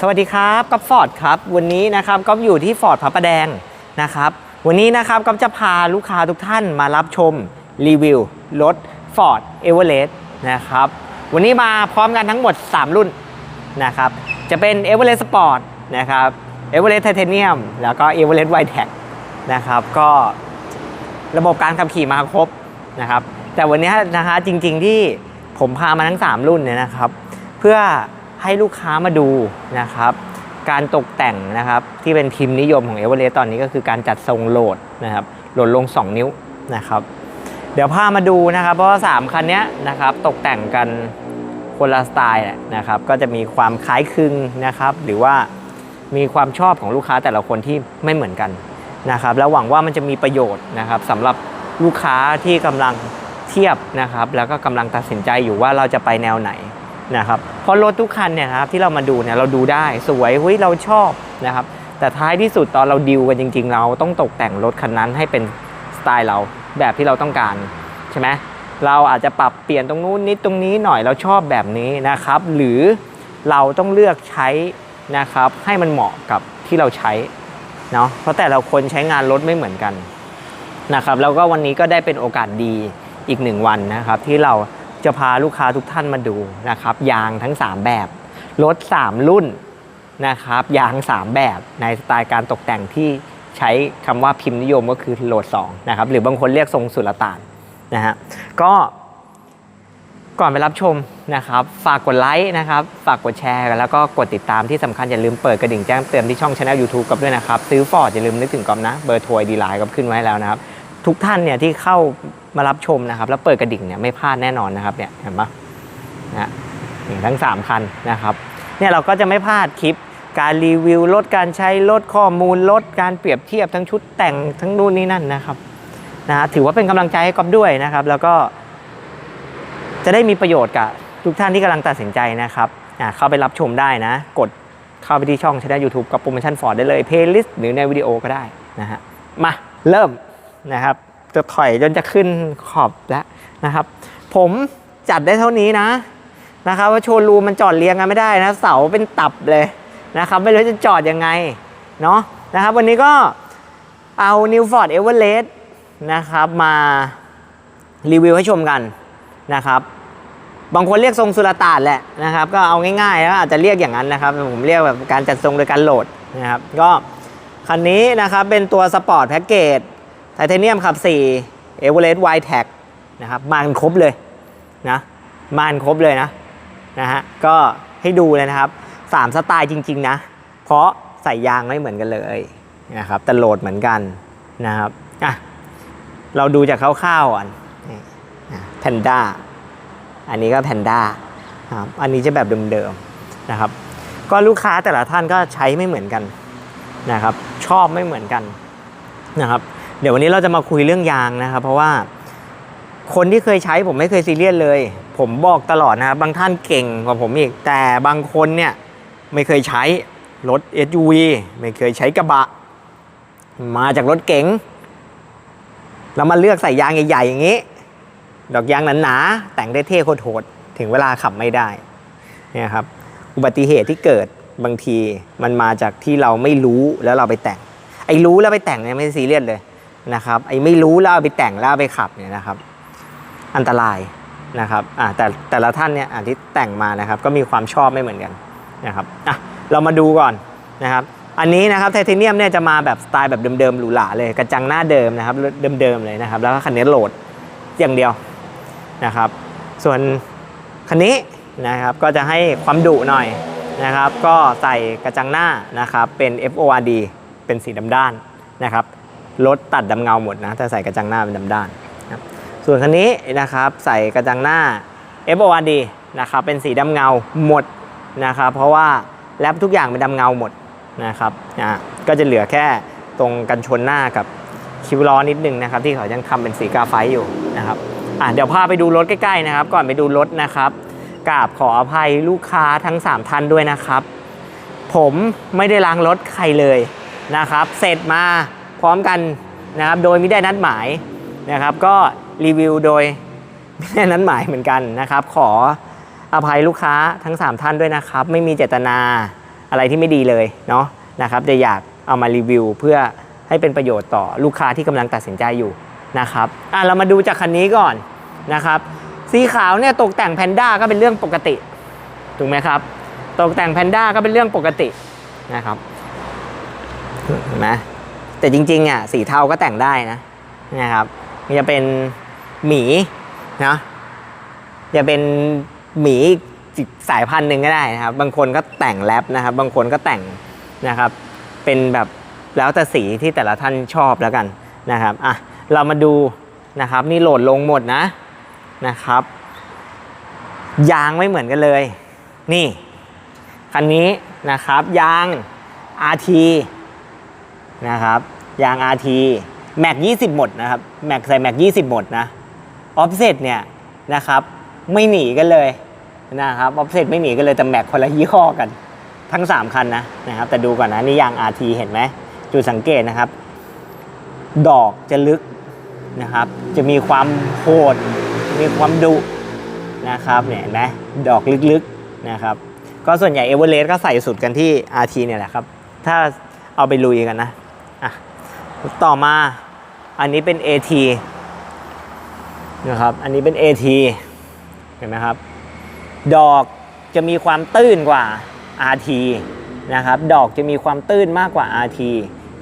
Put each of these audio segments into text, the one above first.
สวัสดีครับก๊อฟฟอร์ดครับ วันนี้นะครับก๊อฟอยู่ที่ฟอร์ดพระประแดงนะครับ วันนี้นะครับก๊อฟจะพาลูกค้าทุกท่านมารับชมรีวิวรถ Ford e v e r e s t นะครับ วันนี้มาพร้อมกันทั้งหมด 3 รุ่นนะครับ จะเป็น e v e r e s t Sport นะครับ e v e r e s t Titanium แล้วก็ e v e r e s t Wide Tech นะครับ ก็ระบบการขับขี่มาครบนะครับ แต่วันนี้นะคะจริง ๆที่ผมพามาทั้ง 3 รุ่นเนี่ยนะครับ เพื่อ ให้ลูกค้ามาดูนะครับ การตกแต่งนะครับที่เป็นพิมพ์นิยมของเอเวอเรสต์ตอนนี้ก็คือการจัดทรงโหลดนะครับโหลดลง 2 นิ้วนะครับ เดี๋ยวพามาดูนะครับ เพราะว่า 3 คันนี้นะครับตกแต่งกันคนละสไตล์นะครับ ก็จะมีความคล้ายคลึงนะครับ หรือว่ามีความชอบของลูกค้าแต่ละคนที่ไม่เหมือนกันนะครับ แล้วหวังว่ามันจะมีประโยชน์นะครับสำหรับลูกค้าที่กำลังเทียบนะครับ แล้วก็กำลังตัดสินใจอยู่ว่าเราจะไปแนวไหน นะครับเพราะรถทุกคันเนี่ยครับที่เรามาดูเนี่ยเราดูได้สวยเฮ้ยเราชอบนะครับแต่ท้ายที่สุดตอนเราดิวกันจริง ๆ เราต้องตกแต่งรถคันนั้นให้เป็นสไตล์เราแบบที่เราต้องการใช่ไหมเราอาจจะปรับเปลี่ยนตรงนู้นนิดตรงนี้หน่อยเราชอบแบบนี้นะครับ หรือเราต้องเลือกใช้นะครับ ให้มันเหมาะกับที่เราใช้เนาะเพราะแต่ละคนใช้งานรถไม่เหมือนกันนะครับ แล้วก็วันนี้ก็ได้เป็นโอกาสดีอีกหนึ่งวันนะครับ ที่เรา จะพาลูกค้าทุกท่านมาดูนะครับ ยางทั้ง 3 แบบ รถ 3 รุ่นนะครับ ยาง 3 แบบในสไตล์การตกแต่งที่ใช้คำว่าพิมพ์นิยมก็คือโหลด2นะครับ หรือบางคนเรียกทรงสุลต่านนะฮะก็ก่อนไปรับชมนะครับ ฝากกดไลค์นะครับ ฝากกดแชร์แล้วก็กดติดตามที่สำคัญ อย่าลืมเปิดกระดิ่งแจ้งเตือนที่ช่องช anel YouTube กับด้วยนะครับ ซื้อฟอร์ดอย่าลืมนึกถึงกอมนะ เบอร์โทรดีไลน์ก็ขึ้นไว้แล้วนะครับ ทุกท่านเนี่ยที่เข้ามารับชมนะครับ แล้วเปิดกระดิ่งเนี่ยไม่พลาดแน่นอนนะครับเนี่ยเห็นปะนะนี่ทั้ง 3 คันนะครับเนี่ยเราก็จะไม่พลาดคลิปการรีวิวรถการใช้รถข้อมูลรถการเปรียบเทียบทั้งชุดแต่งทั้งนู่นนี่นั่นนะครับนะถือว่าเป็นกำลังใจให้ก๊อฟด้วยนะครับ แล้วก็จะได้มีประโยชน์กับทุกท่านที่กำลังตัดสินใจนะครับอ่าเข้าไปรับชมได้นะ กดเข้าไปที่ช่องช anel YouTube กับโปรโมชั่นฟอร์ดได้เลยเพลย์ลิสต์หรือในวิดีโอก็ได้นะฮะมาเริ่ม นะครับ จะถอยจนจะขึ้นขอบแล้วนะครับ ผมจัดได้เท่านี้นะนะครับว่าโชว์รูมมันจอดเรียงกันไม่ได้นะ เสาเป็นตับเลยนะครับ ไม่รู้จะจอดยังไงเนาะนะครับ วันนี้ก็เอา New Ford Everest นะครับ มารีวิวให้ชมกันนะครับบางคนเรียกทรงสุลต่านแหละนะครับ ก็เอาง่ายๆแล้วอาจจะเรียกอย่างนั้นนะครับ ผมเรียกแบบการจัดทรงโดยการโหลดนะครับ ก็คันนี้นะครับเป็นตัวสปอร์ตแพ็กเกจ ไทเทเนียมขับ4 e v e r e s t Wide Tech นะครับมากันครบเลยนะมากันครบเลยนะนะฮะก็ให้ดูเลยนะครับ 3 สไตล์จริง ๆ นะ เพราะใส่ยางไม่เหมือนกันเลยนะครับแต่โหลดเหมือนกันนะครับอะเราดูจากคร่าวๆก่อนแพนด้าอันนี้ก็แพนด้าครับอันนี้จะแบบเดิมๆนะครับ ก็ลูกค้าแต่ละท่านก็ใช้ไม่เหมือนกันนะครับ ชอบไม่เหมือนกันนะครับ เดี๋ยววันนี้เราจะมาคุยเรื่องยางนะครับ เพราะว่าคนที่เคยใช้ผมไม่เคยซีเรียสเลย ผมบอกตลอดนะครับบางท่านเก่งกว่าผมอีก แต่บางคนเนี่ยไม่เคยใช้รถ SUV ไม่เคยใช้กระบะ มาจากรถเก๋งแล้วมาเลือกใส่ยางใหญ่ๆอย่างนี้ ดอกยางหนาๆแต่งได้เท่โคตรโหดถึงเวลาขับไม่ได้เนี่ยครับอุบัติเหตุที่เกิดบางทีมันมาจากที่เราไม่รู้แล้วเราไปแต่งไอ้รู้แล้วไปแต่งเนี่ยไม่ซีเรียสเลย นะครับไอ้ไม่รู้แล้วเอาไปแต่งแล้วเอาไปขับเนี่ยนะครับ อันตรายนะครับอ่าแต่แต่ละท่านเนี่ยอ่าที่แต่งมานะครับ ก็มีความชอบไม่เหมือนกันนะครับอะเรามาดูก่อนนะครับ อันนี้นะครับไทเทเนียมเนี่ยจะมาแบบสไตล์แบบเดิมๆหรูหราเลยกระจังหน้าเดิมนะครับเดิมๆเลยนะครับ แล้วก็คันนี้โหลดอย่างเดียวนะครับ ส่วนคันนี้นะครับก็จะให้ความดุหน่อยนะครับ ก็ใส่กระจังหน้านะครับเป็น FORD เป็นสีดำด้านนะครับ รถตัดดำเงาหมดนะแต่ใส่กระจังหน้าเป็นดำด้านนะส่วนคันนี้นะครับใส่กระจังหน้า FORD นะครับเป็นสีดำเงาหมดนะครับเพราะว่าแลปทุกอย่างเป็นดำเงาหมดนะครับอะก็จะเหลือแค่ตรงกันชนหน้ากับคิวล้อนิดนึงนะครับที่เขายังทำเป็นสีกาไฟอยู่นะครับอะเดี๋ยวพาไปดูรถใกล้ๆนะครับ ก่อนไปดูรถนะครับกราบขออภัยลูกค้าทั้ง 3 ท่านด้วยนะครับ ผมไม่ได้ล้างรถใครเลยนะครับ เสร็จมา พร้อมกันนะครับโดยไม่ได้นัดหมายนะครับ ก็รีวิวโดยไม่ได้นัดหมายเหมือนกันนะครับ ขออภัยลูกค้าทั้ง 3 ท่านด้วยนะครับ ไม่มีเจตนาอะไรที่ไม่ดีเลยเนาะนะครับจะอยากเอามารีวิวเพื่อให้เป็นประโยชน์ต่อลูกค้าที่กำลังตัดสินใจอยู่นะครับอะเรามาดูจากคันนี้ก่อนนะครับสีขาวเนี่ยตกแต่งแพนด้าก็เป็นเรื่องปกติถูกไหมครับ ตกแต่งแพนด้าก็เป็นเรื่องปกตินะครับเห็นไหม แต่จริงๆอะสีเทาก็แต่งได้นะนะครับมันจะเป็นหมีนะจะเป็นหมีสายพันธุ์หนึ่งก็ได้นะครับ บางคนก็แต่งแรปนะครับ บางคนก็แต่งนะครับ เป็นแบบแล้วแต่สีที่แต่ละท่านชอบแล้วกันนะครับอะเรามาดูนะครับ นี่โหลดลงหมดนะนะครับ ยางไม่เหมือนกันเลย นี่คันนี้นะครับยาง RT นะครับยาง RT แม็ก20 หมดนะครับแม็กใส่แม็ก20 หมดนะออฟเซตเนี่ยนะครับไม่หนีกันเลยนะครับออฟเซตไม่หนีกันเลยแต่แม็กคนละยี่ห้อกันทั้ง 3 คันนะนะครับแต่ดูก่อนนะนี่ยาง RT เห็นไหมจุดสังเกตนะครับ ดอกจะลึกนะครับ จะมีความโหด มีความดุนะครับเนี่ยเห็นไหมดอกลึกๆนะครับ ก็ส่วนใหญ่เอเวอเรสต์ก็ใส่สุดกันที่ RT เนี่ยแหละครับ ถ้าเอาไปลุยกันนะ อะต่อมาอันนี้เป็น AT นะครับ อันนี้เป็น AT เห็นไหมครับ ดอกจะมีความตื้นกว่า RT นะครับ ดอกจะมีความตื้นมากกว่า RT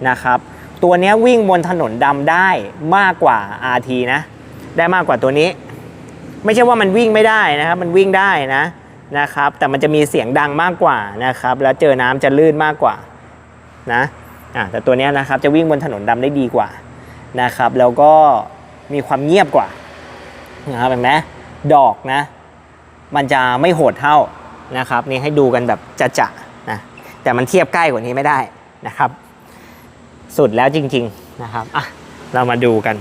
นะครับ ตัวนี้วิ่งบนถนนดำได้มากกว่า RT นะ ได้มากกว่าตัวนี้ ไม่ใช่ว่ามันวิ่งไม่ได้นะครับ มันวิ่งได้นะนะครับ แต่มันจะมีเสียงดังมากกว่านะครับ แล้วเจอน้ำจะลื่นมากกว่านะ อะแต่ตัวนี้นะครับจะวิ่งบนถนนดำได้ดีกว่านะครับ แล้วก็มีความเงียบกว่านะครับเห็นไหมดอกนะ มันจะไม่โหดเท่านะครับ นี่ให้ดูกันแบบจะจะนะแต่มันเทียบใกล้กว่านี้ไม่ได้นะครับ สุดแล้วจริง ๆนะครับอะเรามาดูกัน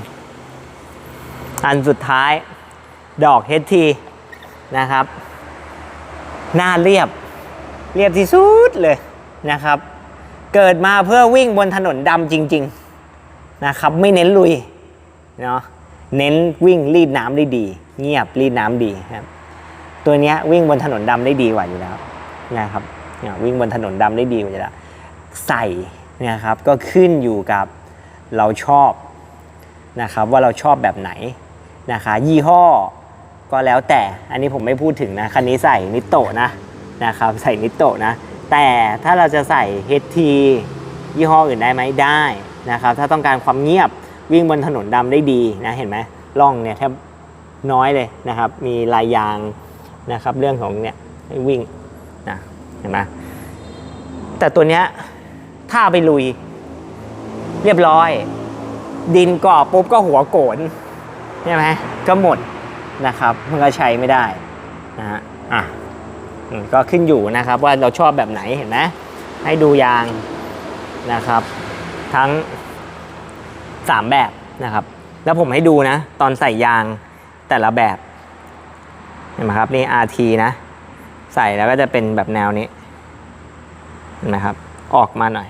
อันสุดท้ายดอก HT นะครับ หน้าเรียบเรียบที่สุดเลยนะครับ เกิดมาเพื่อวิ่งบนถนนดำจริง ๆนะครับ ไม่เน้นลุยเนาะเน้นวิ่งรีดน้ำได้ดี เงียบรีดน้ำดีครับตัวนี้วิ่งบนถนนดำได้ดีกว่าอยู่แล้วนะครับวิ่งบนถนนดำได้ดีกว่าอยู่แล้วใส่นะครับก็ขึ้นอยู่กับเราชอบนะครับว่าเราชอบแบบไหนนะคะยี่ห้อก็แล้วแต่อันนี้ผมไม่พูดถึงนะคันนี้ใส่นิโตะนะนะครับใส่นิโตะนะ แต่ถ้าเราจะใส่ HT ยี่ห้ออื่นได้ไหมได้นะครับ ถ้าต้องการความเงียบวิ่งบนถนนดำได้ดีนะเห็นไหมล่องเนี่ยแทบน้อยเลยนะครับ มีลายยางนะครับ เรื่องของเนี่ยวิ่งนะเห็นไหมแต่ตัวเนี้ยถ้าไปลุย เรียบร้อย ดินก่อปุ๊บก็หัวโกนใช่ไหมก็หมดนะครับมันก็ใช้ไม่ได้นะฮะอะ ก็ขึ้นอยู่นะครับว่าเราชอบแบบไหนเห็นไหมให้ดูยางนะครับ ทั้ง 3 แบบนะครับ แล้วผมให้ดูนะ ตอนใส่ยางแต่ละแบบเห็นไหมครับนี่ RT นะ ใส่แล้วก็จะเป็นแบบแนวนี้เห็นไหมครับ ออกมาหน่อย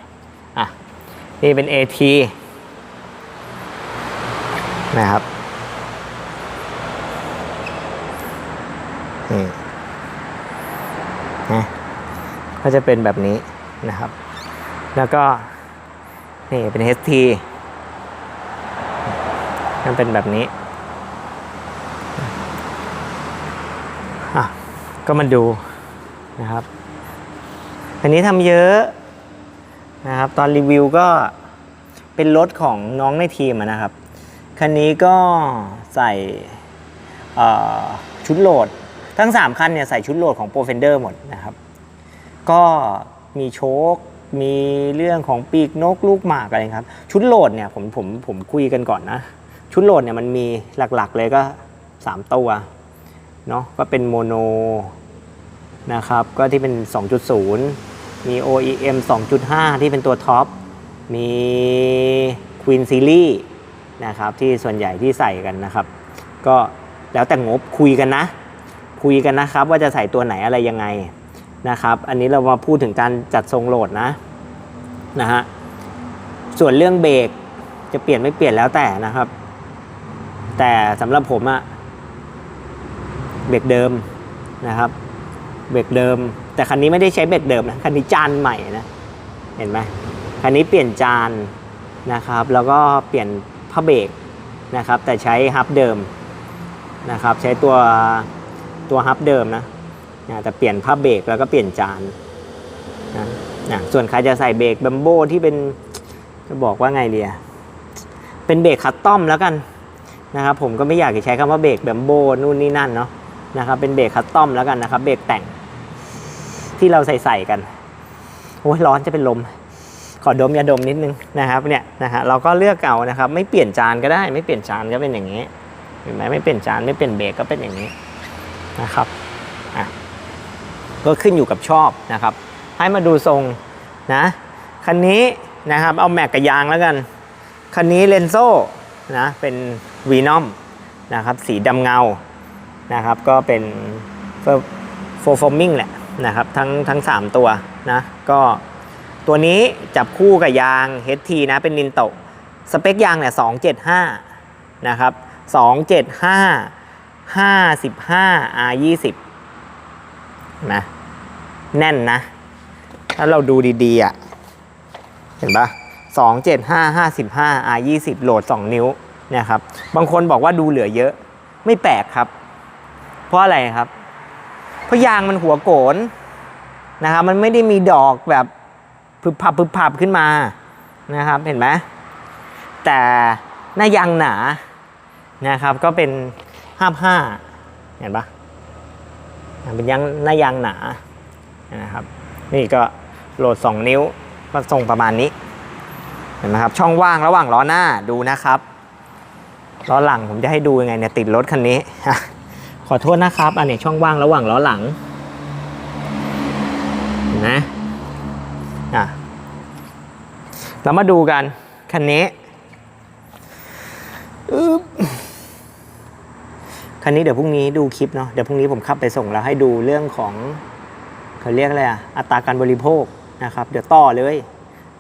อะนี่เป็น AT นะครับนี่ นะก็จะเป็นแบบนี้นะครับ แล้วก็ นี่เป็น HT มันเป็นแบบนี้อะก็มาดูนะครับ อันนี้ทำเยอะนะครับ ตอนรีวิวก็เป็นรถของน้องในทีมนะครับ คันนี้ก็ใส่ชุดโหลด ทั้ง 3 คันเนี่ยใส่ชุดโหลดของ p r o f e n d e r หมดนะครับ ก็มีโชคมีเรื่องของปีกนกลูกหมากอะไรครับ ชุดโหลดเนี่ยผมผมผมคุยกันก่อนนะ ชุดโหลดเนี่ยมันมีหลักๆเลยก็ 3 ตัวเนาะก็เป็นโมโนนะครับ ก็ที่เป็น 2.0 มี OEM 2.5 ที่เป็นตัวท็อป มี Queen Series นะครับ ที่ส่วนใหญ่ที่ใส่กันนะครับ ก็แล้วแต่งบคุยกันนะ คุยกันนะครับ ว่าจะใส่ตัวไหนอะไรยังไงนะครับ อันนี้เรามาพูดถึงการจัดทรงโหลดนะนะฮะส่วนเรื่องเบรกจะเปลี่ยนไม่เปลี่ยนแล้วแต่นะครับ แต่สำหรับผมอะเบรกเดิมนะครับ เบรกเดิม แต่คันนี้ไม่ได้ใช้เบรกเดิมนะคันนี้จานใหม่นะเห็นไหมคันนี้เปลี่ยนจานนะครับ แล้วก็เปลี่ยนผ้าเบรกนะครับ แต่ใช้ฮับเดิมนะครับ ใช้ตัว ตัวฮับเดิมนะนะแต่เปลี่ยนผ้าเบรกแล้วก็เปลี่ยนจานนะนะส่วนใครจะใส่เบรกบัมโบที่เป็นจะบอกว่าไงเดียเป็นเบรกคัสตอมแล้วกันนะครับผมก็ไม่อยากจะใช้คำว่าเบรกบัมโบนู่นนี่นั่นเนาะนะครับเป็นเบรกคัสตอมแล้วกันนะครับเบรกแต่งที่เราใส่ใส่กันโอ้ยร้อนจะเป็นลม ขอดมยาดมนิดนึงนะครับเนี่ยนะฮะเราก็เลือกเอานะครับ ไม่เปลี่ยนจานก็ได้ ไม่เปลี่ยนจานก็เป็นอย่างนี้เห็นไหมไม่เปลี่ยนจานไม่เปลี่ยนเบรกก็เป็นอย่างนี้ นะครับอะก็ขึ้นอยู่กับชอบนะครับ ให้มาดูทรงนะคันนี้นะครับเอาแม็กกับยางแล้วกันคันนี้เลนโซ่นะเป็นวีนอมนะครับสีดำเงานะครับก็เป็นโฟฟอร์มิงแหละนะครับทั้งทั้ง 3 ตัวนะก็ตัวนี้จับคู่กับยาง HT นะเป็นนินโตสเปคยางเนี่ย275นะครับ275 55 R20 นะแน่นนะ ถ้าเราดูดีๆอะ เห็นปะสองเจ็ดห้าห้าสิบห้า R ยี่สิบโหลดสองนิ้วเนี่ยครับ บางคนบอกว่าดูเหลือเยอะ ไม่แปลกครับ เพราะอะไรครับ เพราะยางมันหัวโกนนะครับ มันไม่ได้มีดอกแบบพึบพับพึบพับขึ้นมานะครับ เห็นไหมแต่หน้ายางหนานะครับ ก็เป็น ห้าห้าเห็นปะเป็นยางหน้ายางหนานะครับ นี่ก็โหลด 2 นิ้วก็ทรงประมาณนี้เห็นไหมครับ ช่องว่างระหว่างล้อหน้าดูนะครับล้อหลังผมจะให้ดูยังไงเนี่ยติดรถคันนี้ ขอโทษนะครับ อันนี้ช่องว่างระหว่างล้อหลังเห็นไหมอะเรามาดูกันคันนี้อึ๊บ คันนี้เดี๋ยวพรุ่งนี้ดูคลิปเนาะเดี๋ยวพรุ่งนี้ผมขับไปส่งแล้วให้ดูเรื่องของเขาเรียกอะไรอะอัตราการบริโภคนะครับเดี๋ยวต่อเลย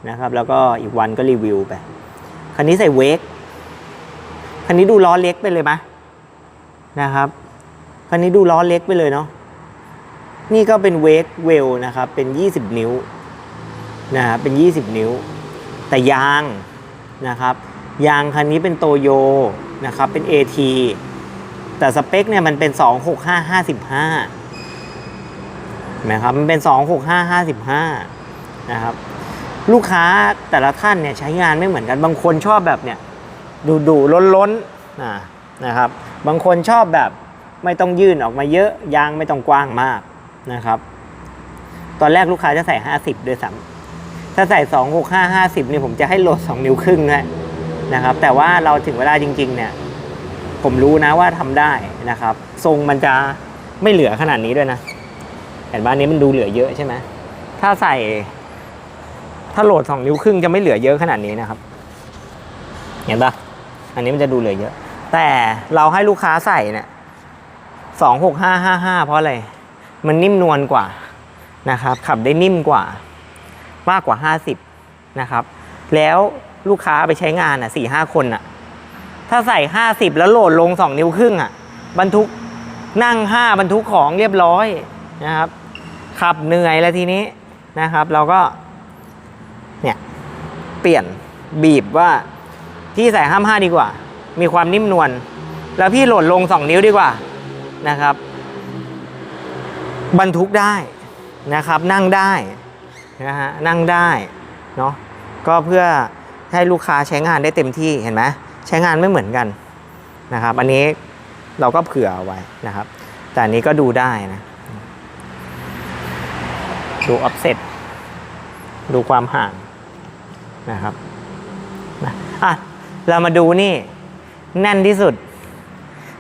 นะครับ แล้วก็อีกวันก็รีวิวไปคันนี้ใส่เวกคันนี้ดูล้อเล็กไปเลยไหมนะครับคันนี้ดูล้อเล็กไปเลยเนาะนี่ก็เป็นเวกเวลนะครับเป็น 20 นิ้วนะครับเป็น 20 นิ้ว แต่ยางนะครับ ยางคันนี้เป็นโตโยนะครับเป็น AT แต่สเปคเนี่ยมันเป็น 265 55นะครับมันเป็น 26555นะครับลูกค้าแต่ละท่านเนี่ยใช้งานไม่เหมือนกันบางคนชอบแบบเนี่ยดูดูล้นล้นนะนะครับ บางคนชอบแบบไม่ต้องยื่นออกมาเยอะยางไม่ต้องกว้างมากนะครับ ตอนแรกลูกค้าจะใส่ 50 ด้วยซ้ำถ้าใส่ 265 50นี่ผมจะให้โหลด 2 นิ้วครึ่งนะนะครับ แต่ว่าเราถึงเวลาจริง ๆ เนี่ย ผมรู้นะว่าทำได้นะครับ ทรงมันจะไม่เหลือขนาดนี้ด้วยนะเห็นบ้านนี้มันดูเหลือเยอะใช่ไหมถ้าใส่ ถ้าโหลดสองนิ้วครึ่งจะไม่เหลือเยอะขนาดนี้นะครับ เห็นปะอันนี้มันจะดูเหลือเยอะ แต่เราให้ลูกค้าใส่เนี่ยสองหกห้าห้าห้าเพราะอะไร มันนิ่มนวลกว่านะครับ ขับได้นิ่มกว่ามากกว่าห้าสิบนะครับ แล้วลูกค้าไปใช้งานอะสี่ห้าคนอะ ถ้าใส่ห้าสิบแล้วโหลดลงสองนิ้วครึ่งอะ บรรทุกนั่งห้าบรรทุกของเรียบร้อยนะครับ ขับเหนื่อยแล้วทีนี้นะครับ เราก็ เนี่ยเปลี่ยนบีบว่าพี่ใส่ห้ามห้าดีกว่า มีความนิ่มนวลแล้วพี่โหลดลงสองนิ้วดีกว่านะครับ บรรทุกได้นะครับ นั่งได้นะฮะนั่งได้เนาะก็เพื่อให้ลูกค้าใช้งานได้เต็มที่เห็นไหม ใช้งานไม่เหมือนกันนะครับ อันนี้เราก็เผื่อเอาไว้นะครับ แต่อันนี้ก็ดูได้นะ ดูออฟเซตดูความห่างนะครับนะอะเรามาดูนี่ แน่นที่สุด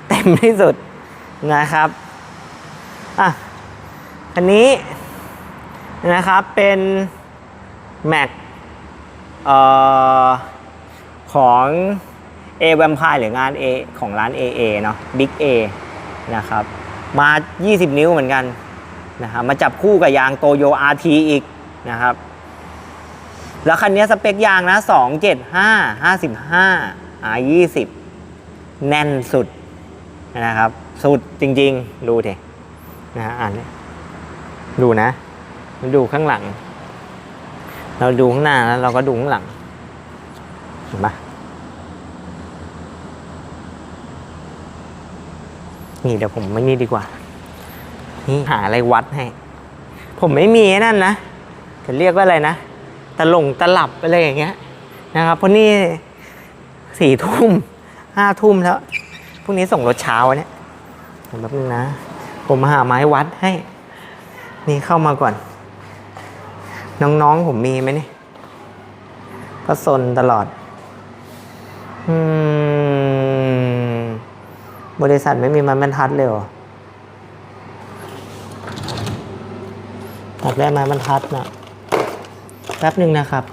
เต็มที่สุดนะครับอะอันนี้นะครับเป็นแม็กเอ่อของ A v a m p i r e หรืองาน A ของร้าน AA เนาะ Big A นะครับ มา 20 นิ้วเหมือนกันนะครับมาจับคู่กับยางโตโย RT อีกนะครับ แล้วคันนี้สเปคยางนะ 275 55 R20 แน่นสุดนะครับ สุดจริงๆ ดูเถนะฮะอ่านดูนะมาดูข้างหลัง เราดูข้างหน้าแล้วเราก็ดูข้างหลังเห็นปะ นี่เดี๋ยวผมไม่นี่ดีกว่า นี่หาอะไรวัดให้ ผมไม่มีนั่นนะจะเรียกว่าอะไรนะตะลงตะหลับอะไรอย่างเงี้ยนะครับเพราะนี่สี่ทุ่มห้าทุ่มแล้วพรุ่งนี้ส่งรถเช้าเนี่ยเดี๋ยวแป๊บนึงนะ ผมหาไม้วัดให้ นี่เข้ามาก่อน น้องๆผมมีไหมนี่ก็ซนตลอด อืม บริษัทไม่มีไม้บรรทัดเลยเหรออยากได้ไม้บรรทัดนะแป๊บหนึ่งนะครับ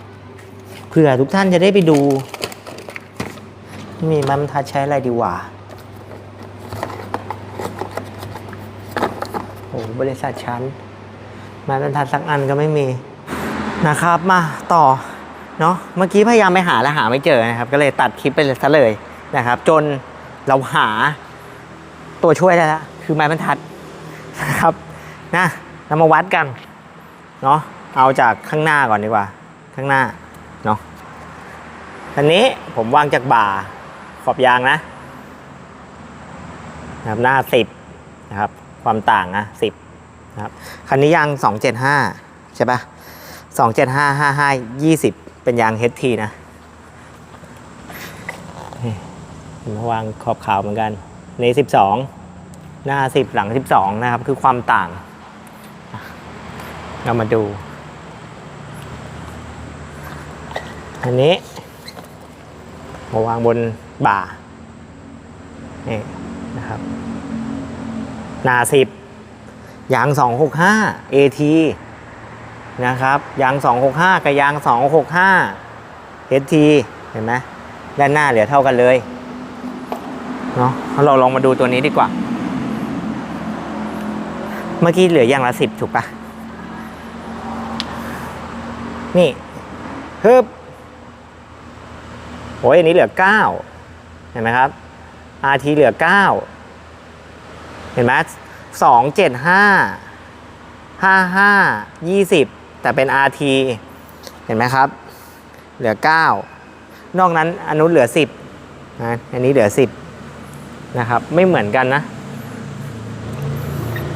เผื่อทุกท่านจะได้ไปดู มีไม้บรรทัดใช้อะไรดีวะโอ้โหบริษัทชั้นไม้บรรทัดสักอันก็ไม่มีนะครับ มาต่อเนาะเมื่อกี้พยายามไปหาแล้วหาไม่เจอนะครับ ก็เลยตัดคลิปไปเลยซะเลยนะครับ จนเราหา ตัวช่วยได้แล้วคือไม้บรรทัดนะครับนะเรามาวัดกันเนาะเอาจากข้างหน้าก่อนดีกว่า ข้างหน้าเนาะอันนี้ผมวางจากบ่าขอบยางนะนะครับหน้าสิบนะครับ ความต่างนะสิบนะครับคันนี้ยาง275ใช่ปะ275 55 20เป็นยาง HT นะนี่มาวางขอบขาวเหมือนกัน ใน 12 หน้า 10 หลัง 12 นะครับ คือความต่าง เรามาดู อันนี้มาวางบนบ่านี่นะครับ หน้า 10 ยาง 265 AT นะครับ ยาง 265 กับยาง 265 HT เห็นไหมด้านหน้าเหลือเท่ากันเลยเนาะ เราลองมาดูตัวนี้ดีกว่า เมื่อกี้เหลืออย่างละ10ถูกปะนี่ฮึบโอ้ยอันนี้เหลือ9เห็นไหมครับ RT เหลือ9เห็นไหมสองเจ็ดห้าห้าห้ายี่สิบแต่เป็น RT เห็นไหมครับ เหลือ9นอกนั้นอนุเหลือ10นะอันนี้เหลือ10 นะครับ ไม่เหมือนกันนะ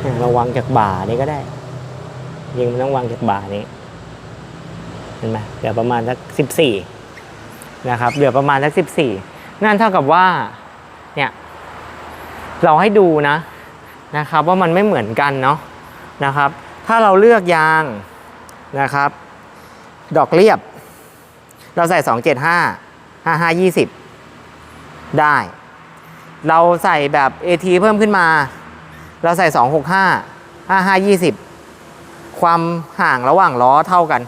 เนี่ยเราวางจากบ่านี้ก็ได้ ยิงมันต้องวางจากบ่านี้เห็นไหมเหลือประมาณสัก14นะครับ เหลือประมาณสัก14นั่นเท่ากับว่า เนี่ย เราให้ดูนะนะครับ ว่ามันไม่เหมือนกันเนาะนะครับ ถ้าเราเลือกยางนะครับ ดอกเรียบ เราใส่275 55 20ได้ เราใส่แบบ AT เพิ่มขึ้นมา เราใส่ 265 55 20 ความห่างระหว่างล้อเท่ากัน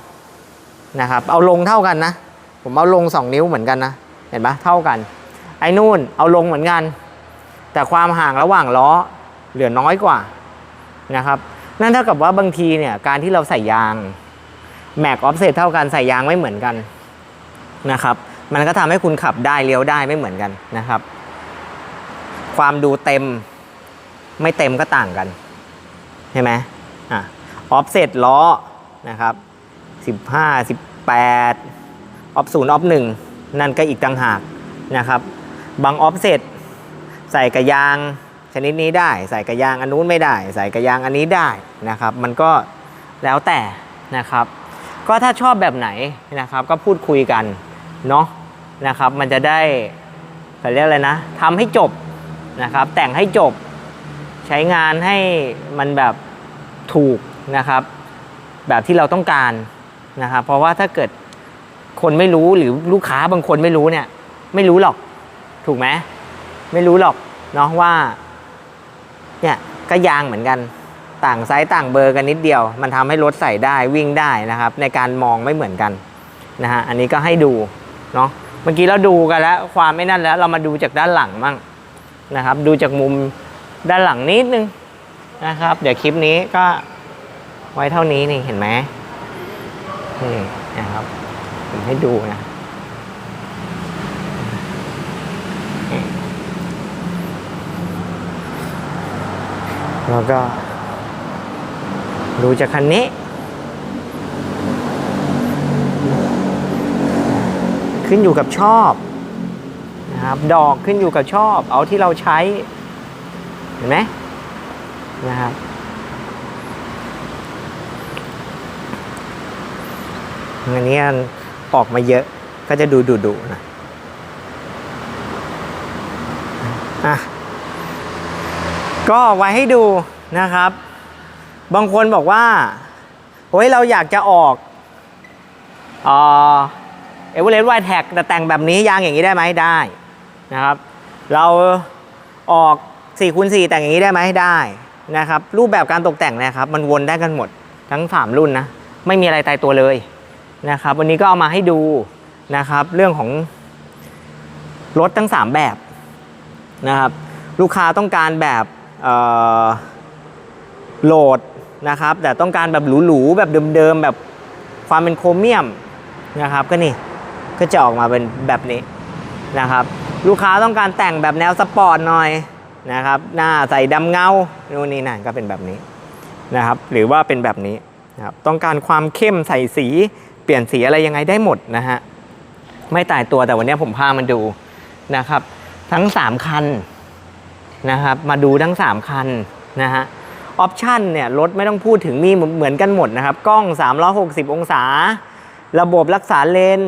นะครับ เอาลงเท่ากันนะ ผมเอาลง 2 นิ้วเหมือนกันนะ เห็นปะเท่ากัน ไอ้นู่นเอาลงเหมือนกัน แต่ความห่างระหว่างล้อเหลือน้อยกว่านะครับ นั่นเท่ากับว่าบางทีเนี่ยการที่เราใส่ยางแม็กออฟเซตเท่ากันใส่ยางไม่เหมือนกันนะครับ มันก็ทำให้คุณขับได้เลี้ยวได้ไม่เหมือนกันนะครับ ความดูเต็ม ไม่เต็มก็ต่างกัน ใช่ไหมอะออฟเซตล้อนะครับ15 18ออฟศูนย์ออฟหนึ่งนั่นก็อีกต่างหากนะครับบางออฟเซตใส่กระยางชนิดนี้ได้ ใส่กระยางอันนู้นไม่ได้ ใส่กระยางอันนี้ได้นะครับ มันก็แล้วแต่นะครับ ก็ถ้าชอบแบบไหนนะครับ ก็พูดคุยกันเนาะนะครับ มันจะได้เขาเรียกอะไรนะทำให้จบ นะครับ แต่งให้จบใช้งานให้มันแบบถูกนะครับ แบบที่เราต้องการนะครับ เพราะว่าถ้าเกิดคนไม่รู้หรือลูกค้าบางคนไม่รู้เนี่ย ไม่รู้หรอกถูกไหมไม่รู้หรอกเนาะว่าเนี่ยก็ยางเหมือนกันต่างไซส์ต่างเบอร์กันนิดเดียว มันทำให้รถใส่ได้วิ่งได้นะครับ ในการมองไม่เหมือนกันนะฮะอันนี้ก็ให้ดูเนาะเมื่อกี้เราดูกันแล้ว ความไม่นั่นแล้ว เรามาดูจากด้านหลังบ้าง นะครับ ดูจากมุมด้านหลังนิดนึงนะครับ เดี๋ยวคลิปนี้ก็ไว้เท่านี้นี่เห็นไหมนี่นะครับผมให้ดูนะแล้วก็ ดูจากคันนี้ ขึ้นอยู่กับชอบ นะครับดอกขึ้นอยู่กับชอบ เอาที่เราใช้ เห็นไหมนะครับอันนี้ออกมาเยอะก็จะดูดุดุๆนะอะก็ไว้ให้ดูนะครับ บางคนบอกว่าโอ้ยเราอยากจะออกอ่า เอเวอเรสต์ไวแท็กแต่แต่งแบบนี้ยางอย่างนี้ได้ไหมได้นะครับ เราออก4คูณ4แต่งอย่างนี้ได้ไหมได้นะครับ รูปแบบการตกแต่งนะครับ มันวนได้กันหมดทั้ง 3 รุ่นนะ ไม่มีอะไรตายตัวเลยนะครับ วันนี้ก็เอามาให้ดูนะครับ เรื่องของรถทั้ง 3 แบบนะครับ ลูกค้าต้องการแบบโหลดนะครับ แต่ต้องการแบบหรูๆแบบเดิมๆแบบความเป็นโครเมียมนะครับก็นี่ ก็จะออกมาเป็นแบบนี้นะครับ ลูกค้าต้องการแต่งแบบแนวสปอร์ตหน่อยนะครับ หน้าใส่ดำเงานู่นนี่นั่นก็เป็นแบบนี้นะครับ หรือว่าเป็นแบบนี้นะครับต้องการความเข้มใส่สีเปลี่ยนสีอะไรยังไงได้หมดนะฮะไม่ตายตัวแต่วันนี้ผมพามาดูนะครับ ทั้ง 3 คันนะครับ มาดูทั้ง 3 คันนะฮะออปชันเนี่ยรถไม่ต้องพูดถึงมีเหมือนกันหมดนะครับ กล้อง 360 องศา ระบบรักษาเลน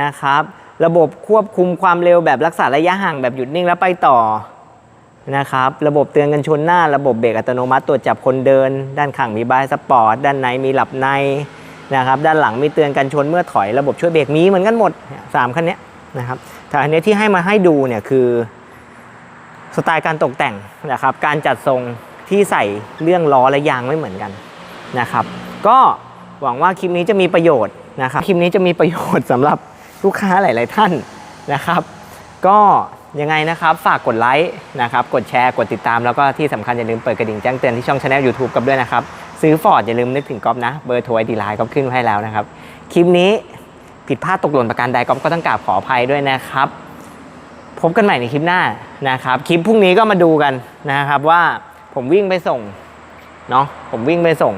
นะครับ ระบบควบคุมความเร็วแบบรักษาระยะห่างแบบหยุดนิ่งแล้วไปต่อนะครับ ระบบเตือนกันชนหน้า ระบบเบรกอัตโนมัติตรวจจับคนเดิน ด้านข้างมีบายสปอร์ต ด้านในมีหลับในนะครับ ด้านหลังมีเตือนกันชนเมื่อถอย ระบบช่วยเบรกมีเหมือนกันหมดเนี่ยสามคันนี้นะครับแต่อันนี้ที่ให้มาให้ดูเนี่ยคือสไตล์การตกแต่งนะครับ การจัดทรงที่ใส่เรื่องล้อและยางไม่เหมือนกันนะครับ ก็หวังว่าคลิปนี้จะมีประโยชน์ นะครับคลิปนี้จะมีประโยชน์สำหรับลูกค้าหลาย ๆ ท่านนะครับ ก็ยังไงนะครับฝากกดไลค์นะครับกดแชร์กดติดตามแล้วก็ที่สำคัญอย่าลืมเปิดกระดิ่งแจ้งเตือนที่ช่องช anel YouTube กับด้วยนะครับ ซื้อฟอร์ดอย่าลืมนึกถึงก๊อฟนะ เบอร์โทรไอดีไลน์ก๊อฟขึ้นให้แล้วนะครับ คลิปนี้ผิดพลาดตกหล่นประการใดก๊อฟก็ต้องกราบขออภัยด้วยนะครับพบกันใหม่ในคลิปหน้านะครับ คลิปพรุ่งนี้ก็มาดูกันนะครับว่าผมวิ่งไปส่งเนาะผมวิ่งไปส่ง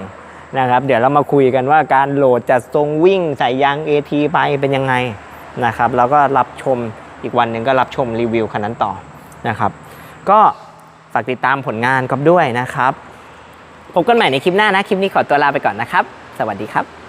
นะครับ เดี๋ยวเรามาคุยกันว่าการโหลดจัดทรงวิ่งใส่ยาง AT ไปเป็นยังไงนะครับแล้วก็รับชมอีกวันหนึ่งก็รับชมรีวิวคันนั้นต่อนะครับ ก็ฝากติดตามผลงานก๊อฟด้วยนะครับพบกันใหม่ในคลิปหน้านะ คลิปนี้ขอตัวลาไปก่อนนะครับ สวัสดีครับ